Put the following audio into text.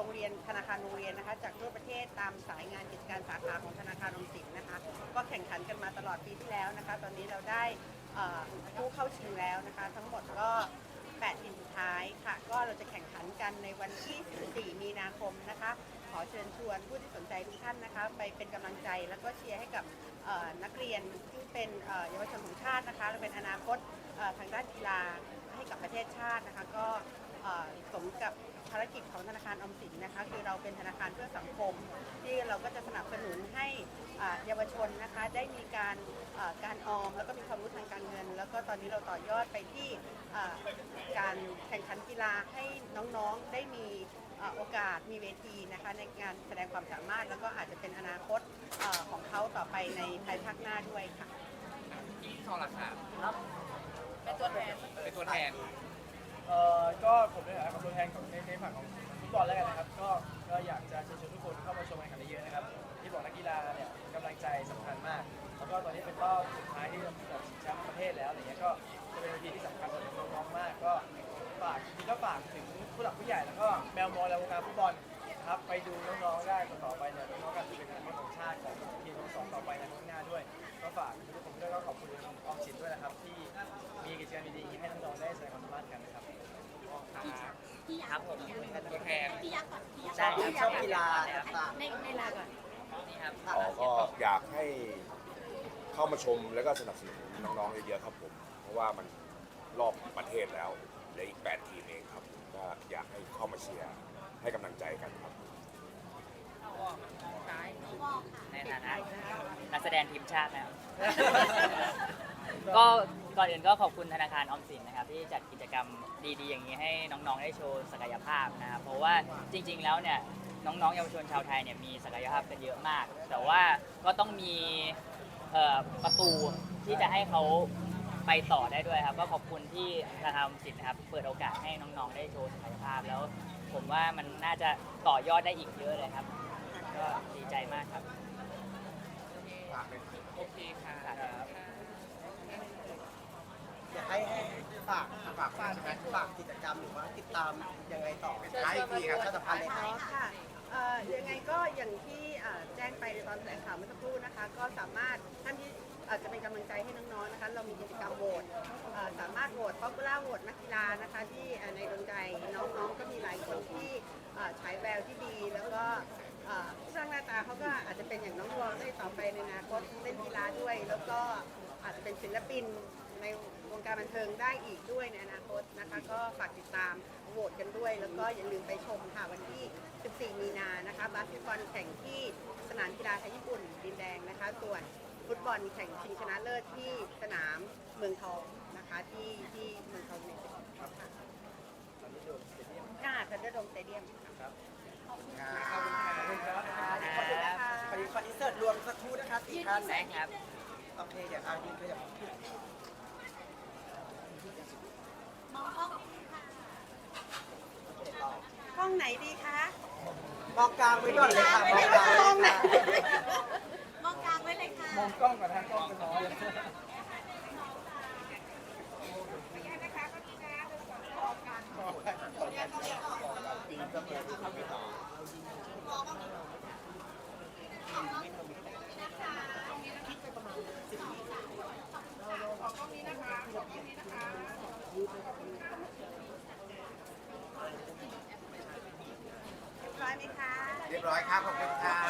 รงเรียนธนาคารโรงเรียนนะคะ จากทั่วประเทศตามสายงานกิจการสาขาของธนาคารออมสินนะคะ ก็แข่งขันกันมาตลอดปีที่แล้วนะคะ ตอนนี้เราได้เอ่อผู้เข้าชิงแล้วนะคะ ทั้งหมดก็ 8 ทีมสุดท้ายค่ะ ก็เราจะแข่งขันกันในวันที่ 14 มีนาคมนะคะ ขอเชิญชวนผู้ที่สนใจทุกท่านนะคะ ไปเป็นกำลังใจแล้วก็เชียร์ให้กับเอ่อนักเรียนที่เป็นเอ่อเยาวชนของชาตินะคะและเป็นอนาคตเอ่อทางด้านกีฬาให้กับประเทศชาตินะคะ ก็ สมกับภารกิจของธนาคารออมสินนะคะคือเราเป็นธนาคารเพื่อสังคม ที่เราก็จะสนับสนุนให้อ่าเยาวชนนะคะได้มีการเอ่อการออม แล้วก็มีความรู้ทางการเงิน แล้วก็ตอนนี้เราต่อยอดไปที่อ่าการแข่งขันกีฬาให้น้องๆได้มีเอ่อโอกาสมีเวทีนะคะในการแสดงความสามารถ แล้วก็อาจจะเป็นอนาคตเอ่อของเขาต่อไปในภายภาคหน้าด้วยค่ะพี่ทอราคาเป็นตัวแทนเป็นตัวแทน เอ่อก็ผมในฐานะตัวแทนของในในฝั่งของฟุตบอลแล้วกันนะครับ ก็ก็อยากจะเชิญชวนทุกคนเข้ามาชมการแข่งขันเยอะๆนะครับ ที่บอกนักกีฬาเนี่ยกำลังใจสำคัญมาก แล้วก็ตอนนี้เป็นรอบสุดท้ายที่จะแบบชิงแชมป์ประเทศแล้วอะไรเงี้ยก็จะเป็นเวทีที่สำคัญสำหรับน้องๆมาก ก็ฝากทีก็ฝากถึงผู้หลักผู้ใหญ่แล้วก็แมวมองในวงการฟุตบอลนะครับไปดูน้องๆได้ต่อไปเนี่ยน้องๆกันจะเป็นอนาคตของชาติของทีมทั้งสองต่อไปในข้างหน้าด้วย ก็ฝากทุกคนด้วยก็ขอบคุณออมสินด้วยนะครับที่ ช่ครับชอบกีฬาต่างในในลาก่อนนี่ครับอ๋อก็อยากให้เข้ามาชมแล้วก็สนับสนุนน้องๆเยอะๆครับผม เพราะว่ามันรอบประเทศแล้วเหลืออีก 8 ทีมเองครับก็อยากให้เข้ามาเชียร์ให้กำลังใจกันครับ ในฐานะนักแสดงทีมชาตินะครับก็ ก่อนอื่นก็ขอบคุณธนาคารออมสินนะครับที่จัดกิจกรรมดีๆ อย่างนี้ให้น้องๆได้โชว์ศักยภาพนะครับเพราะว่าจริง ๆ แล้วเนี่ยน้องๆเยาวชนชาวไทยเนี่ยมีศักยภาพกันเยอะมาก แต่ว่าก็ต้องมีประตูที่จะให้เขาไปต่อได้ด้วยครับ ก็ขอบคุณที่ธนาคารออมสินนะครับเปิดโอกาสให้น้องๆได้โชว์ศักยภาพแล้ว ผมว่ามันน่าจะต่อยอดได้อีกเยอะเลยครับ ก็ดีใจมากครับ โอเคค่ะ อยากให้ให้ ฝากฝากฝากฝากกิจกรรมหรือว่าติดตามยังไงต่อท้ายทีครับประชาสัมพันเลยค่ะเอ่อยังไงก็อย่างที่เอ่อแจ้งไปในตอนแถลงข่าวเมื่อสักครู่นะคะ ก็สามารถท่านที่อาจจะเป็นกำลังใจให้น้องๆนะคะ เรามีกิจกรรมโหวตเอ่อสามารถโหวตป๊อปปูล่าโหวตนักกีฬานะคะ ที่เอ่อในดวงใจน้องๆก็มีหลายคนที่เอ่อฉายแววที่ดี แล้วก็เอ่อสร้างหน้าตาเขาก็อาจจะเป็นอย่างน้องวอลได้ต่อไปในอนาคตเล่นกีฬาด้วย แล้วก็อาจจะเป็นศิลปิน ในวงการบันเทิงได้อีกด้วยในอนาคตนะคะ ก็ฝากติดตามโหวตกันด้วย แล้วก็อย่าลืมไปชมค่ะวันที่ 14 มีนานะคะบาสเกตบอลแข่งที่สนามกีฬาไทยญี่ปุ่นดินแดงนะคะ ส่วนฟุตบอลแข่งชิงชนะเลิศที่สนามเมืองทองนะคะที่ที่เมืองทองยูไนเต็ดค่ะค่ะทันเดอร์โดมสเตเดียมค่ะขอบคุณนะคะขอขออินเสิร์ตรวมสักครู่นะคะสี่ท่านได้ครับโอเคเดี๋ยวอายืนขยับ มองกล้องห้องไหนดีคะ มองกลางไว้ก่อนเลยค่ะมองกลางห้องไหนมองกลางไว้เลยค่ะ มองกล้องก่อนนะกล้องเป็นน้อยเลย ร้อยไหมคะ เรียบร้อยครับขอบคุณครับ